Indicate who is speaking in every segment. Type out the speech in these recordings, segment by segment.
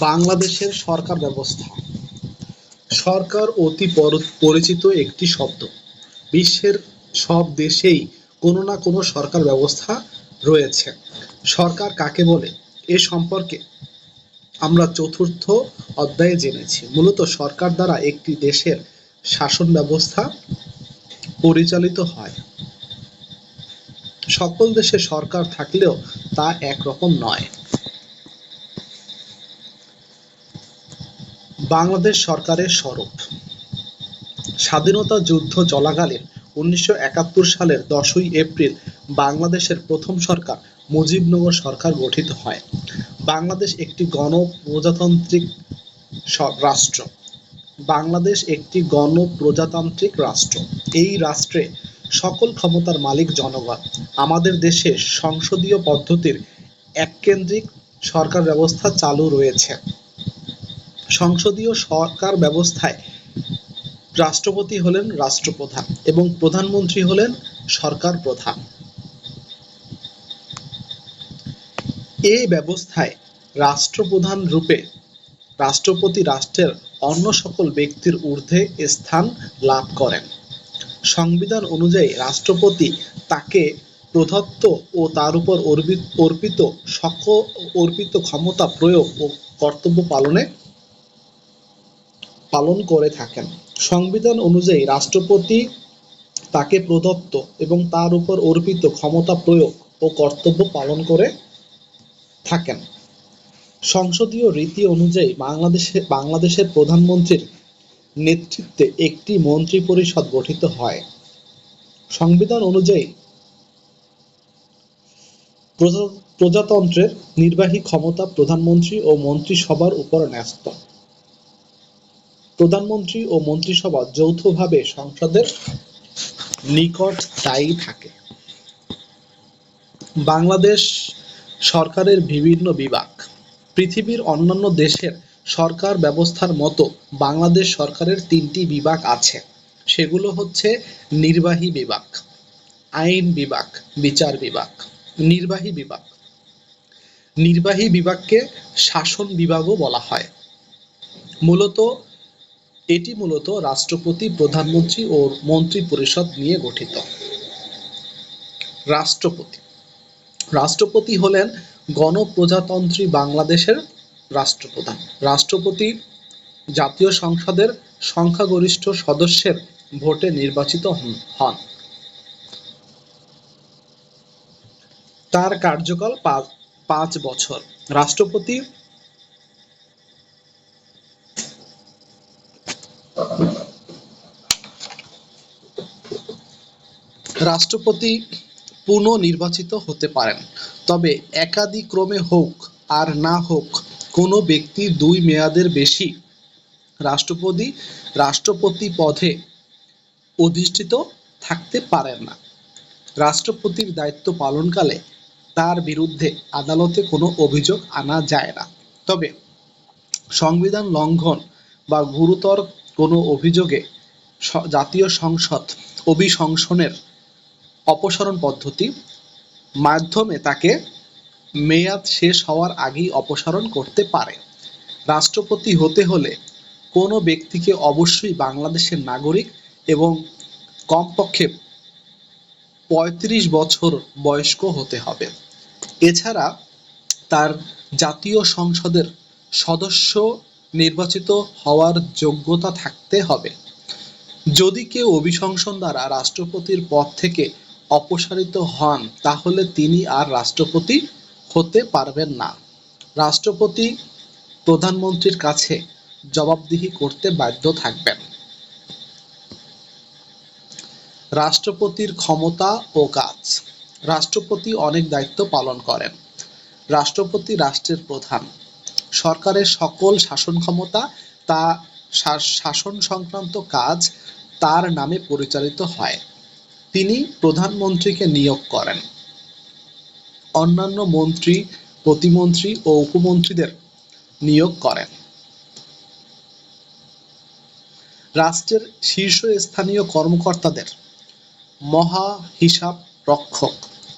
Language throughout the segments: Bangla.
Speaker 1: বাংলাদেশের সরকার ব্যবস্থা। সরকার অতি পরিচিত একটি শব্দ। বিশ্বের সব দেশেই কোনো না কোনো সরকার ব্যবস্থা রয়েছে। সরকার কাকে বলে? এ সম্পর্কে আমরা চতুর্থ অধ্যায়ে জেনেছি। মূলত সরকার দ্বারা একটি দেশের শাসন ব্যবস্থা পরিচালিত হয়। সকল দেশে সরকার থাকলেও তা একরকম নয়। বাংলাদেশ সরকারের স্বরূপ। স্বাধীনতা যুদ্ধ চলাকালীন উনিশশো একাত্তর সালের দশই এপ্রিল বাংলাদেশের প্রথম সরকার মুজিবনগর সরকার গঠিত হয়। বাংলাদেশ একটি গণপ্রজাতান্ত্রিক রাষ্ট্র। বাংলাদেশ একটি গণপ্রজাতান্ত্রিক রাষ্ট্র। এই রাষ্ট্রে সকল ক্ষমতার মালিক জনগণ। আমাদের দেশে সংসদীয় পদ্ধতির এককেন্দ্রিক সরকার ব্যবস্থা চালু রয়েছে। সংসদীয় সরকার ব্যবস্থায় রাষ্ট্রপতি হলেন রাষ্ট্রপ্রধান এবং প্রধানমন্ত্রী হলেন সরকার প্রধান। এই ব্যবস্থায় রাষ্ট্রপ্রধান রূপে রাষ্ট্রপতি রাষ্ট্রের অন্য সকল ব্যক্তির ঊর্ধ্বে স্থান লাভ করেন। সংবিধান অনুযায়ী রাষ্ট্রপতি তাকে প্রদত্ত ও তার উপর অর্পি- অর্পিত সকল, অর্পিত ক্ষমতা প্রয়োগ ও কর্তব্য পালনে পালন করে থাকেন। সংবিধান অনুযায়ী রাষ্ট্রপতি তাকে প্রদত্ত এবং তার উপর অর্পিত ক্ষমতা প্রয়োগ ও কর্তব্য পালন করে থাকেন। সংসদীয় রীতি অনুযায়ী বাংলাদেশে, বাংলাদেশের প্রধানমন্ত্রীর নেতৃত্বে একটি মন্ত্রী পরিষদ গঠিত হয়। সংবিধান অনুযায়ী প্রজা- প্রজাতন্ত্রের নির্বাহী ক্ষমতা প্রধানমন্ত্রী ও মন্ত্রিসভার উপর ন্যস্ত। প্রধানমন্ত্রী ও মন্ত্রিসভা যৌথভাবে সংসদের নিকট দায়ী থাকে। বাংলাদেশ সরকারের বিভিন্ন বিভাগ, পৃথিবীর অন্যান্য দেশের সরকার ব্যবস্থার মতো বাংলাদেশ সরকারের তিনটি বিভাগ আছে। সেগুলো হচ্ছে নির্বাহী বিভাগ, আইন বিভাগ, বিচার বিভাগ, নির্বাহী বিভাগ। নির্বাহী বিভাগকে শাসন বিভাগও বলা হয়। মূলত এটি মূলত রাষ্ট্রপতি, প্রধানমন্ত্রী ও মন্ত্রী পরিষদ নিয়ে গঠিত। রাষ্ট্রপতি। রাষ্ট্রপতি হলেন গণপ্রজাতন্ত্রী বাংলাদেশের রাষ্ট্রপ্রধান। রাষ্ট্রপতি জাতীয় সংসদের সংখ্যাগরিষ্ঠ সদস্যের ভোটে নির্বাচিত হন। তার কার্যকাল পাঁচ বছর। রাষ্ট্রপতি রাষ্ট্রপতি পুনঃনির্বাচিত হতে পারেন, তবে একাদিক্রমে হোক আর না হোক, কোনো ব্যক্তি দুই মেয়াদের বেশি রাষ্ট্রপতি রাষ্ট্রপতি পদে অধিষ্ঠিত থাকতে পারেন না। রাষ্ট্রপতির দায়িত্ব পালনকালে তার বিরুদ্ধে আদালতে কোনো অভিযোগ আনা যায় না। তবে সংবিধান লঙ্ঘন বা গুরুতর কোনো অভিযোগে জাতীয় সংসদ অভিশংসনের অপসারণ পদ্ধতি মাধ্যমে তাকে মেয়াদ শেষ হওয়ার আগেই অপসারণ করতে পারে। রাষ্ট্রপতি হতে হলে কোনো ব্যক্তিকে অবশ্যই বাংলাদেশের নাগরিক এবং কমপক্ষে পঁয়ত্রিশ বছর বয়স্ক হতে হবে। এছাড়া তার জাতীয় সংসদের সদস্য নির্বাচিত হওয়ার যোগ্যতা থাকতে হবে। যদি কেউ অভিশংসন দ্বারা রাষ্ট্রপতির পদ থেকে অপসারিত হন, তাহলে তিনি আর রাষ্ট্রপতি হতে পারবেন না। রাষ্ট্রপতি, প্রধানমন্ত্রীর কাছে জবাবদিহি করতে বাধ্য থাকবেন। রাষ্ট্রপতির ক্ষমতা ও কাজ। রাষ্ট্রপতি অনেক দায়িত্ব পালন করেন। রাষ্ট্রপতি রাষ্ট্রের প্রধান। সরকারের সকল শাসন ক্ষমতা তা শাসন সংক্রান্ত কাজ তার নামে পরিচালিত হয়। তিনি প্রধানমন্ত্রীকে নিয়োগ করেন। অন্যান্য মন্ত্রী, প্রতিমন্ত্রী ও উপমন্ত্রীদের নিয়োগ করেন। রাষ্ট্রের শীর্ষস্থানীয় কর্মকর্তাদের মহা হিসাব রক্ষক,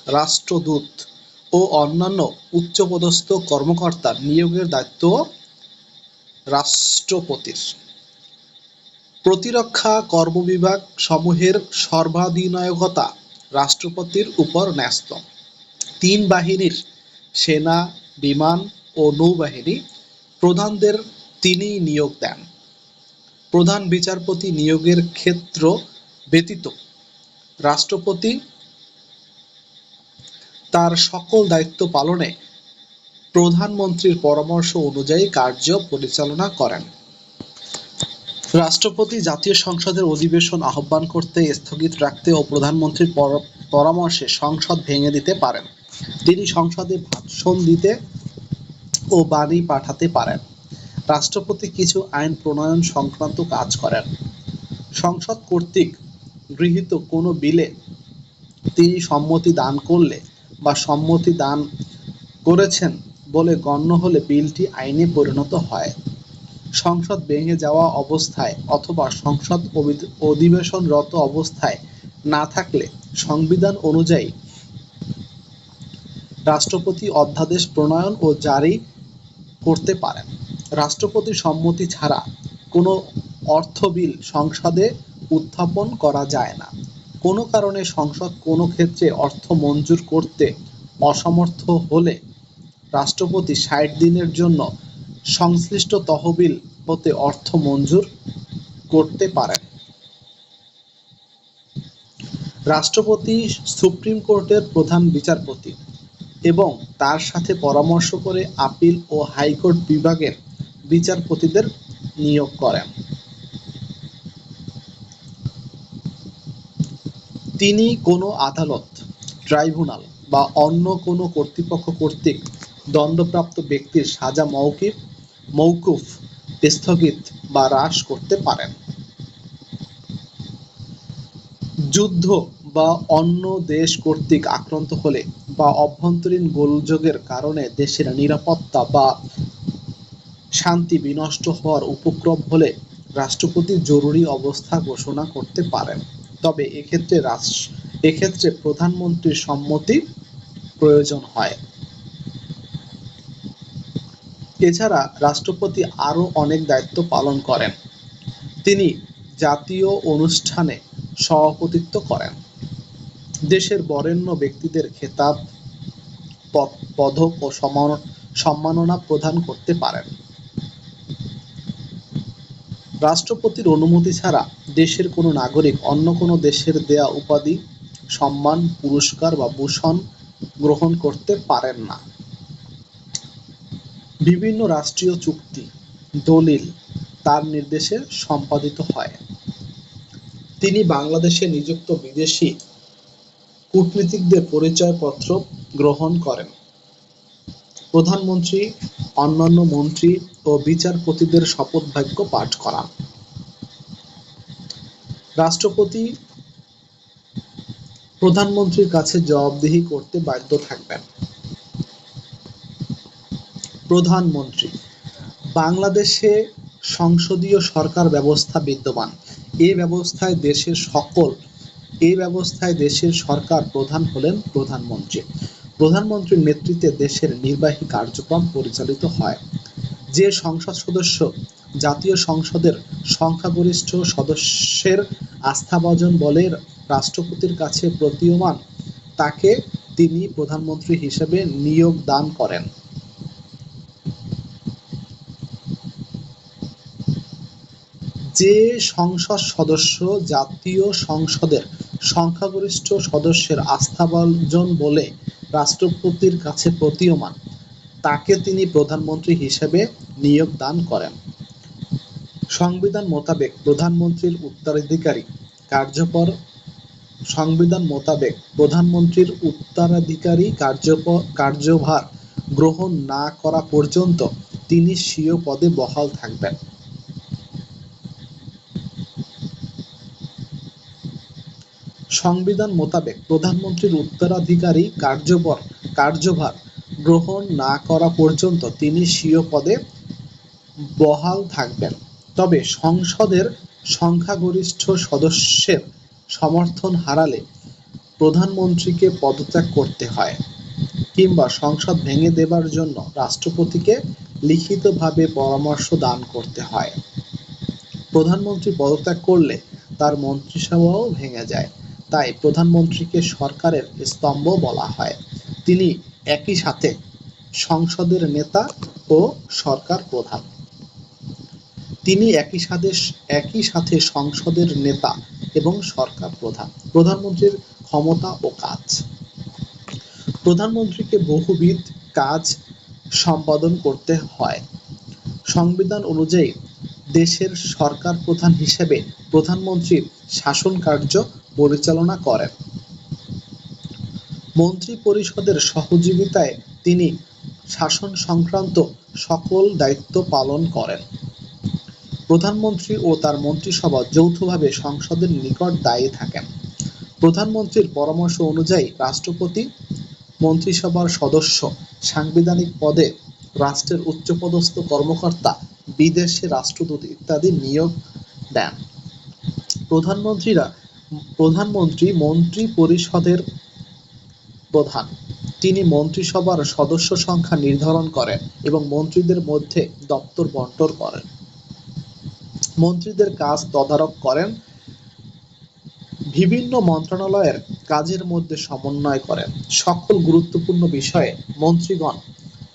Speaker 1: রাষ্ট্রদূত ও অন্যান্য উচ্চপদস্থ কর্মকর্তা নিয়োগের দায়িত্ব রাষ্ট্রপতির। প্রতিরক্ষা কর্মবিভাগ সমূহের সর্বাধিনায়কতা রাষ্ট্রপতির উপর ন্যস্ত। তিন বাহিনীর সেনা, বিমান ও নৌবাহিনী প্রধানদের তিনিই নিয়োগ দেন। প্রধান বিচারপতি নিয়োগের ক্ষেত্র ব্যতীত রাষ্ট্রপতি তার সকল দায়িত্ব পালনে প্রধানমন্ত্রীর পরামর্শ অনুযায়ী কার্য পরিচালনা করেন। রাষ্ট্রপতি জাতীয় সংসদের অধিবেশন আহ্বান করতে স্থগিত রাখতে ও প্রধানমন্ত্রীর পর- পরামর্শে সংসদ ভেঙে দিতে পারেন। তিনি সংসদে ভাষণ দিতে ও বাণী পাঠাতে পারেন। রাষ্ট্রপতি কিছু আইন প্রণয়ন সংক্রান্ত কাজ করেন। সংসদ কর্তৃক গৃহীত কোনো বিলে তিনি সম্মতি দান করলে বা সম্মতি দান করেছেন বলে গণ্য হলে বিলটি আইনে পরিণত হয়। সংসদ ভেঙে যাওয়া অবস্থায় অথবা সংসদ অধিবেশনরত অবস্থায় না থাকলে সংবিধান অনুযায়ী রাষ্ট্রপতি অধ্যাদেশ প্রণয়ন ও জারি করতে পারেন। রাষ্ট্রপতির সম্মতি ছাড়া কোনো অর্থ বিল সংসদে উত্থাপন করা যায় না। কোনো কারণে সংসদ কোনো ক্ষেত্রে অর্থ মঞ্জুর করতে অসমর্থ হলে রাষ্ট্রপতি ষাট দিনের জন্য সংশ্লিষ্ট তহবিল হতে অর্থ মঞ্জুর করতে পারেন রাষ্ট্রপতি, সুপ্রিম কোর্টের প্রধান বিচারপতি এবং তার সাথে পরামর্শ করে আপিল ও হাইকোর্ট বিভাগের বিচারপতিদের নিয়োগ করেন। তিনি কোনো আদালত, ট্রাইব্যুনাল বা অন্য কোনো কর্তৃপক্ষ কর্তৃক দণ্ডপ্রাপ্ত ব্যক্তির সাজা মৌকিফ মৌকুফ স্থগিত বা হ্রাস করতে পারেন। যুদ্ধ বা অন্য দেশ কর্তৃক আক্রান্ত হলে বা অভ্যন্তরীণ গোলযোগের কারণে দেশের নিরাপত্তা বা শান্তি বিনষ্ট হওয়ার উপক্রম হলে রাষ্ট্রপতি জরুরি অবস্থা ঘোষণা করতে পারেন। তবে এক্ষেত্রে রাস- এক্ষেত্রে প্রধানমন্ত্রীর সম্মতি প্রয়োজন হয়। এছাড়া রাষ্ট্রপতি আরও অনেক দায়িত্ব পালন করেন। তিনি জাতীয় অনুষ্ঠানে সভাপতিত্ব করেন। দেশের বরেণ্য ব্যক্তিদের খেতাব পদক ও সম্মাননা প্রদান করতে পারেন। রাষ্ট্রপতির অনুমতি ছাড়া দেশের কোনো নাগরিক অন্য কোনো দেশের দেয়া উপাধি, সম্মান, পুরস্কার বা ভূষণ গ্রহণ করতে পারেন না। বিভিন্ন রাষ্ট্রীয় চুক্তি, দলিল তার নির্দেশে সম্পাদিত হয়। তিনি বাংলাদেশে নিযুক্ত বিদেশি কূটনীতিকদের পরিচয়পত্র গ্রহণ করেন। প্রধানমন্ত্রী, অন্যান্য মন্ত্রী ও বিচারপতিদের শপথ বাক্য পাঠ করান। রাষ্ট্রপতি প্রধানমন্ত্রীর কাছে জবাবদিহি করতে বাধ্য থাকবেন। প্রধানমন্ত্রী। বাংলাদেশে সংসদীয় সরকার ব্যবস্থা বিদ্যমান। এই ব্যবস্থায় দেশের সকল এই ব্যবস্থায় দেশের সরকার প্রধান হলেন প্রধানমন্ত্রী। প্রধানমন্ত্রীর নেতৃত্বে দেশের নির্বাহী কার্যক্রম পরিচালিত হয়। যে সংসদ সদস্য, জাতীয় সংসদের সংখ্যাগরিষ্ঠ সদস্যের আস্থাভাজন বলে রাষ্ট্রপতির কাছে প্রতীয়মান, তাকে তিনি প্রধানমন্ত্রী হিসেবে নিয়োগ দান করেন। যে সংসদ সদস্য জাতীয় সংসদের সংখ্যাগরিষ্ঠ সদস্যের আস্থাভাজন বলে রাষ্ট্রপতির কাছে প্রতীয়মান, তাকে তিনি প্রধানমন্ত্রী হিসেবে নিয়োগ দান করেন। সংবিধান মোতাবেক প্রধানমন্ত্রীর উত্তরাধিকারী কার্যকর সংবিধান মোতাবেক প্রধানমন্ত্রীর উত্তরাধিকারী কার্যভার গ্রহণ না করা পর্যন্ত তিনি স্বীয় পদে বহাল থাকবেন। সংবিধান মোতাবেক প্রধানমন্ত্রীর উত্তরাধিকারী কার্যবর, কার্যভার গ্রহণ না করা পর্যন্ত তিনি স্বীয় পদে বহাল থাকবেন। তবে সংসদের সংখ্যাগরিষ্ঠ সদস্যের সমর্থন হারালে প্রধানমন্ত্রীকে পদত্যাগ করতে হয় কিংবা সংসদ ভেঙে দেবার জন্য রাষ্ট্রপতিকে লিখিতভাবে পরামর্শ দান করতে হয়। প্রধানমন্ত্রী পদত্যাগ করলে তার মন্ত্রিসভাও ভেঙে যায়। তাই প্রধানমন্ত্রীকে সরকারের স্তম্ভ বলা হয়। তিনি একই সাথে সংসদের নেতা ও সরকার প্রধান। তিনি একই সাথে একই সাথে সংসদের নেতা এবং সরকার প্রধান। প্রধানমন্ত্রীর ক্ষমতা ও কাজ। প্রধানমন্ত্রীকে বহুবিধ কাজ সম্পাদন করতে হয়। সংবিধান অনুযায়ী দেশের সরকার প্রধান হিসেবে প্রধানমন্ত্রীর শাসন কার্য পরিচালনা করেন। মন্ত্রী পরিষদের সহযোগিতায় তিনি শাসন সংক্রান্ত সকল দায়িত্ব পালন করেন। প্রধানমন্ত্রী ও তার মন্ত্রিসভা যৌথভাবে সংসদের নিকট দায়ী থাকেন। প্রধানমন্ত্রীর পরামর্শ অনুযায়ী রাষ্ট্রপতি, মন্ত্রিসভার সদস্য, সাংবিধানিক পদে রাষ্ট্রের উচ্চপদস্থ কর্মকর্তা, বিদেশে রাষ্ট্রদূত ইত্যাদি নিয়োগ দেন। প্রধানমন্ত্রীরা প্রধানমন্ত্রী মন্ত্রী পরিষদের প্রধান। তিনি মন্ত্রিসভার সদস্য সংখ্যা নির্ধারণ করেন এবং মন্ত্রীদের মধ্যে দপ্তর বন্টন করেন। মন্ত্রীদের কাজ তদারক করেন, বিভিন্ন মন্ত্রণালয়ের কাজের মধ্যে সমন্বয় করেন। সকল গুরুত্বপূর্ণ বিষয়ে মন্ত্রীগণ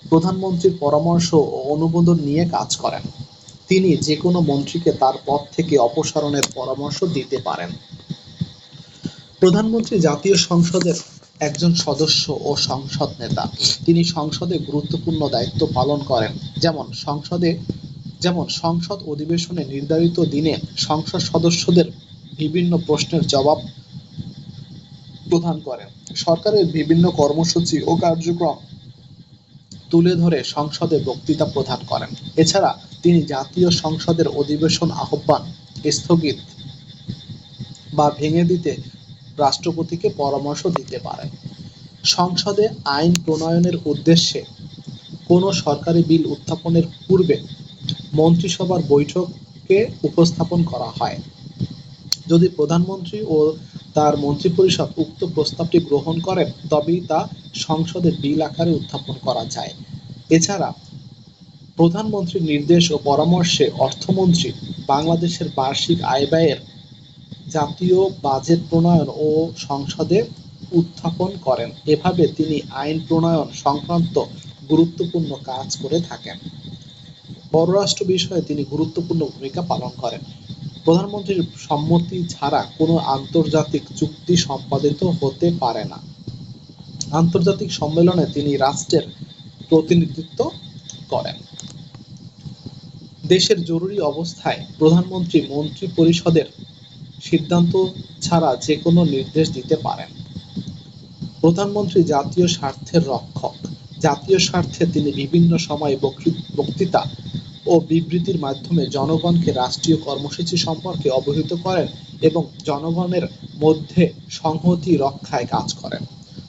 Speaker 1: প্রধানমন্ত্রীর পরামর্শ ও অনুমোদন নিয়ে কাজ করেন। তিনি যে কোনো মন্ত্রীকে তার পদ থেকে অপসারণের পরামর্শ দিতে পারেন। প্রধানমন্ত্রী জাতীয় সংসদের একজন সদস্য ও সংসদ নেতা। তিনি সংসদে গুরুত্বপূর্ণ দায়িত্ব পালন করেন। যেমন সংসদে, যেমন সংসদ অধিবেশনে নির্ধারিত দিনে সংসদ সদস্যদের বিভিন্ন প্রশ্নের জবাব প্রদান করেন। সরকারের বিভিন্ন কর্মসূচি ও কার্যক্রম তুলে ধরে সংসদে বক্তৃতা প্রদান করেন। এছাড়া তিনি জাতীয় সংসদের অধিবেশন আহ্বান স্থগিত বা ভেঙে দিতে রাষ্ট্রপতিকে পরামর্শ দিতে পারে। সংসদে আইন প্রণয়নের উদ্দেশ্যে কোনো সরকারি বিল উত্থাপনের পূর্বে মন্ত্রিসভার বৈঠকে উপস্থাপন করা হয়। যদি প্রধানমন্ত্রী ও তার মন্ত্রিপরিষদ উক্ত প্রস্তাবটি গ্রহণ করেন, তবেই তা সংসদে বিল আকারে উত্থাপন করা যায়। এছাড়া প্রধানমন্ত্রীর নির্দেশ ও পরামর্শে অর্থমন্ত্রী বাংলাদেশের বার্ষিক আয় ব্যয়ের জাতীয় বাজেট প্রণয়ন ও সংসদে উত্থাপন করেন। এভাবে তিনি আইন প্রণয়ন সংক্রান্ত গুরুত্বপূর্ণ কাজ করে থাকেন। পররাষ্ট্র বিষয়ে তিনি গুরুত্বপূর্ণ ভূমিকা পালন করেন। প্রধানমন্ত্রীর সম্মতি ছাড়া কোনো আন্তর্জাতিক চুক্তি সম্পাদিত হতে পারে না। আন্তর্জাতিক সম্মেলনে তিনি রাষ্ট্রের প্রতিনিধিত্ব করেন। দেশের জরুরি অবস্থায় প্রধানমন্ত্রী মন্ত্রী পরিষদের সিদ্ধান্ত ছাড়া যে কোনো নির্দেশ দিতে পারেন। প্রধানমন্ত্রী জাতীয় স্বার্থের রক্ষক। জাতীয় স্বার্থে তিনি বিভিন্ন সময়ে বক্তৃতা ও বিবৃতির মাধ্যমে জনগণকে রাষ্ট্রীয় কর্মসূচি সম্পর্কে অবহিত করেন এবং জনগণের মধ্যে সংহতি রক্ষায় কাজ করেন।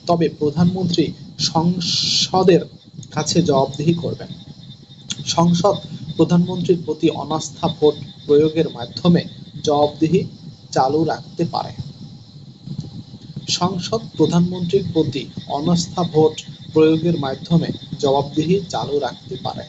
Speaker 1: তবে প্রধানমন্ত্রী সংসদের কাছে জবাবদিহি করবেন। সংসদ প্রধানমন্ত্রীর প্রতি অনাস্থা ভোট প্রয়োগের মাধ্যমে জবাবদিহি চালু রাখতে পারে। সংসদ প্রধানমন্ত্রীর প্রতি অনাস্থা ভোট প্রয়োগের মাধ্যমে জবাবদিহি চালু রাখতে পারে।